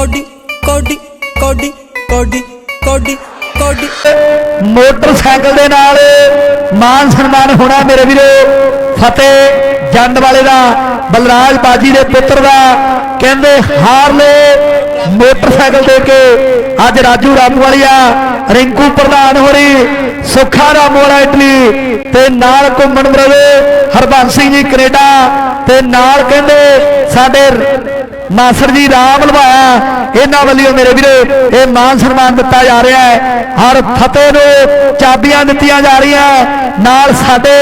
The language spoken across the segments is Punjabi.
ਕੋਡੀ ਕੋਡੀ ਕੋਡੀ ਕੋਡੀ ਕੋਡੀ ਕੋਡੀ। ਮੋਟਰਸਾਈਕਲ ਦੇ ਨਾਲ ਮਾਨ ਸਨਮਾਨ ਹੋਣਾ ਮੇਰੇ ਵੀਰੋ। ਫਤਿਹ ਜੰਡ ਵਾਲੇ ਦਾ, ਬਲਰਾਜ ਬਾਜੀ ਦੇ ਪੁੱਤਰ ਦਾ, ਕਹਿੰਦੇ ਹਾਰਲੇ ਮੋਟਰਸਾਈਕਲ ਦੇ ਕੇ। ਅੱਜ ਰਾਜੂ ਰਾਮਵਾਲੀਆ, ਰਿੰਕੂ ਪ੍ਰਧਾਨ ਹੋਰੀ, ਸੁੱਖਾ ਰਾਮਵਾਲਾ ਇਟਲੀ, ਤੇ ਨਾਲ ਘੁੰਮਣ ਬਰਦੇ ਹਰਬੰਸ ਸਿੰਘ ਜੀ ਕੈਨੇਡਾ, ਤੇ ਨਾਲ ਕਹਿੰਦੇ ਸਾਡੇ ਮਾਸਟਰ ਜੀ ਰਾਮ ਲਵਾਇਆ ਇਹਨਾਂ ਵੱਲੋਂ ਮੇਰੇ ਵੀਰੋ, ਇਹ ਮਾਨ ਸਨਮਾਨ ਦਿੱਤਾ ਜਾ ਰਿਹਾ ਹੈ। ਹਰ ਫਤਿਹ ਨੂੰ ਚਾਬੀਆਂ ਦਿੱਤੀਆਂ ਜਾ ਰਹੀਆਂ ਨਾਲ ਸਾਡੇ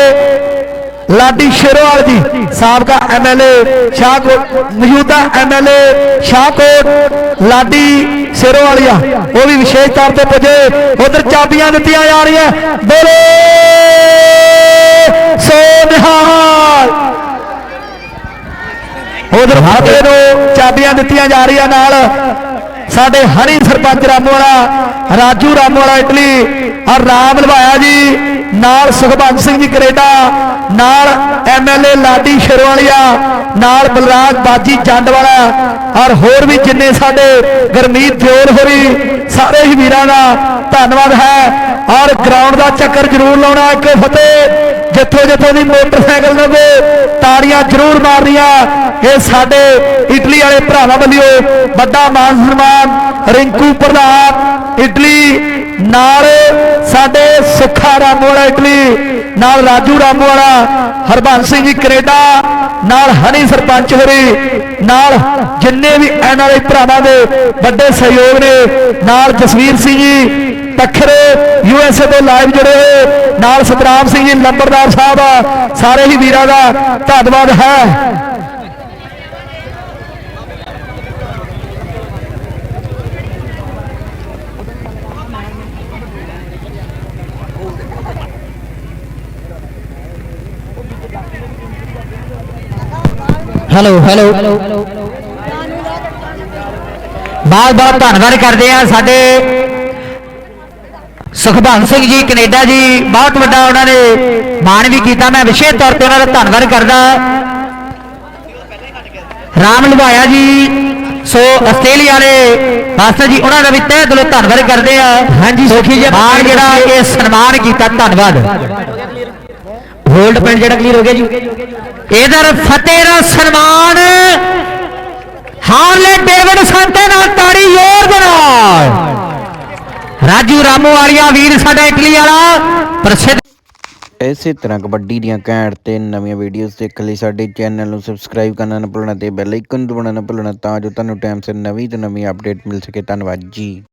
ਲਾਡੀ ਸ਼ੇਰੋਵਾਲ ਜੀ, ਸਾਬਕਾ ਐਮਐਲਏ ਸ਼ਾਹਕੋਟ, ਮੌਜੂਦਾ ਐਮਐਲਏ ਸ਼ਾਹਕੋਟ, ਲਾਡੀ ਸ਼ੇਰੋਵਾਲੀਆ। ਉਹ ਵੀ ਵਿਸ਼ੇਸ਼ ਤੌਰ ਤੇ ਪੁੱਜੇ। ਉਧਰ ਚਾਬੀਆਂ ਦਿੱਤੀਆਂ ਜਾ ਰਹੀਆਂ। ਬੋਲੇ, ਸੋ ਨਿਹਾਲ। ਉਧਰ ਫਤਿਹ ਨੂੰ ਚਾਬੀਆਂ ਦਿੱਤੀਆਂ ਜਾ ਰਹੀਆਂ ਨਾਲ। ਸਾਡੇ ਹਰੀ ਸਰਪੰਚ ਰਾਮੋਵਾਲਾ ਰਾਜੂ ਰਾਮੋਵਾਲਾ ਇਟਲੀ ਔਰ ਰਾਮ ਲਵਾਇਆ ਜੀ ਨਾਲ ਸੁਖਬੰਦ ਸਿੰਘ ਜੀ ਕੈਨੇਡਾ ਨਾਲ ਐਮਐਲਏ ਲਾਡੀ ਸ਼ੇਰਵਾਲੀਆ ਨਾਲ ਬਲਰਾਜ ਬਾਜੀ ਜੰਡ ਵਾਲਾ ਔਰ ਹੋਰ ਵੀ ਜਿੰਨੇ ਸਾਡੇ ਗਰਮੀਤ ਦਿਓਲ ਹੋਰੀ ਸਾਰੇ ਹੀ ਵੀਰਾਂ ਦਾ ਧੰਨਵਾਦ ਹੈ। ਔਰ ਗਰਾਊਂਡ ਦਾ ਚੱਕਰ ਜ਼ਰੂਰ ਲਾਉਣਾ ਇੱਕ ਫਤਿਹ ਜਿੱਥੋਂ ਜਿੱਥੋਂ ਦੀ ਮੋਟਰਸਾਈਕਲ ਲਵੇ ਤਾੜੀਆਂ ਜ਼ਰੂਰ ਮਾਰਨੀਆਂ। ਇਹ ਸਾਡੇ ਇਟਲੀ ਵਾਲੇ ਭਰਾਵਾਂ ਵੱਲੋਂ ਵੱਡਾ ਮਾਨ ਸਨਮਾਨ ਰਿੰਕੂ ਪ੍ਰਧਾਨ, ਇਟਲੀ ਨਾਲ ਸਾਡੇ ਸੁੱਖਾ ਰਾਮੋਵਾਲਾ ਇਟਲੀ, ਨਾਲ ਰਾਜੂ ਰਾਮੋਵਾਲਾ ਹਰਬੰਸ ਸਿੰਘ ਜੀ ਕੈਨੇਡਾ, ਨਾਲ ਹਨੀ ਸਰਪੰਚ ਹੋਰੀ, ਨਾਲ ਜਿੰਨੇ ਵੀ ਐਨਆਰਆਈ ਭਰਾਵਾਂ ਦੇ ਵੱਡੇ ਸਹਿਯੋਗ ਨੇ, ਨਾਲ ਜਸਵੀਰ ਸਿੰਘ ਜੀ ਤਖਰੇ ਯੂਐਸਏ ਤੋਂ ਲਾਈਵ ਜੁੜੇ ਹੋਏ ਨਾਲ ਸਤਰਾਮ ਸਿੰਘ ਜੀ ਲੰਬਰਦਾਰ ਸਾਹਿਬ ਸਾਰੇ ਹੀ ਵੀਰਾਂ ਦਾ ਧੰਨਵਾਦ ਹੈ। Hello hello. ਬਹੁਤ ਬਹੁਤ ਧੰਨਵਾਦ ਕਰਦੇ ਆ ਸਾਡੇ ਸੁਖਬੰਦ ਸਿੰਘ ਜੀ ਕੈਨੇਡਾ ਜੀ ਬਹੁਤ ਵੱਡਾ ਉਹਨਾਂ ਨੇ ਮਾਣ ਵੀ ਕੀਤਾ। ਮੈਂ ਵਿਸ਼ੇਸ਼ ਤੌਰ ਤੇ ਉਹਨਾਂ ਦਾ ਧੰਨਵਾਦ ਕਰਦਾ। ਰਾਮ ਲਵਾਇਆ ਜੀ ਸੋ ਆਸਟ੍ਰੇਲੀਆ ਦੇ ਮਾਸਟਰ ਜੀ ਉਹਨਾਂ ਦਾ ਵੀ ਤਹਿ ਦਿਲੋਂ ਧੰਨਵਾਦ ਕਰਦੇ ਆ। ਹਾਂਜੀ ਸੁਖੀ ਜੀ ਮਾਣ ਜਿਹੜਾ ਇਹ ਸਨਮਾਨ ਕੀਤਾ ਧੰਨਵਾਦ। ਹੋਲਡ ਪਿੰਡ ਜਿਹੜਾ ਕਲੀਅਰ ਹੋ ਗਿਆ ਜੀ। ਇਧਰ ਫਤਿਹ ਦਾ ਸਨਮਾਨ ਹਾਰਲੇ ਡੇਵਿਡ ਸੰਤੇ ਨਾਲ ਤਾੜੀ ਰਾਜੂ ਰਾਮੋ ਵਾਲੀਆ ਵੀਰ ਸਾਡਾ ਇਟਲੀ ਵਾਲਾ, ਪ੍ਰਸਿੱਧ। ਇਸੇ ਤਰ੍ਹਾਂ ਕਬੱਡੀ ਦੀਆਂ ਘੈਂਟ ਤੇ ਨਵੀਆਂ ਵੀਡੀਓਜ਼ ਦੇਖਣ ਲਈ ਸਾਡੇ ਚੈਨਲ ਨੂੰ ਸਬਸਕ੍ਰਾਈਬ ਕਰਨਾ ਨਾ ਭੁੱਲਣਾ ਤੇ ਬੈਲ ਆਈਕਨ ਦਬਾਉਣਾ ਨਾ ਭੁੱਲਣਾ ਤਾਂ ਜੋ ਤੁਹਾਨੂੰ ਟਾਈਮ ਸਿਰ ਨਵੀਂ ਤੋਂ ਨਵੀਂ ਅਪਡੇਟ ਮਿਲ ਸਕੇ। ਧੰਨਵਾਦ ਜੀ।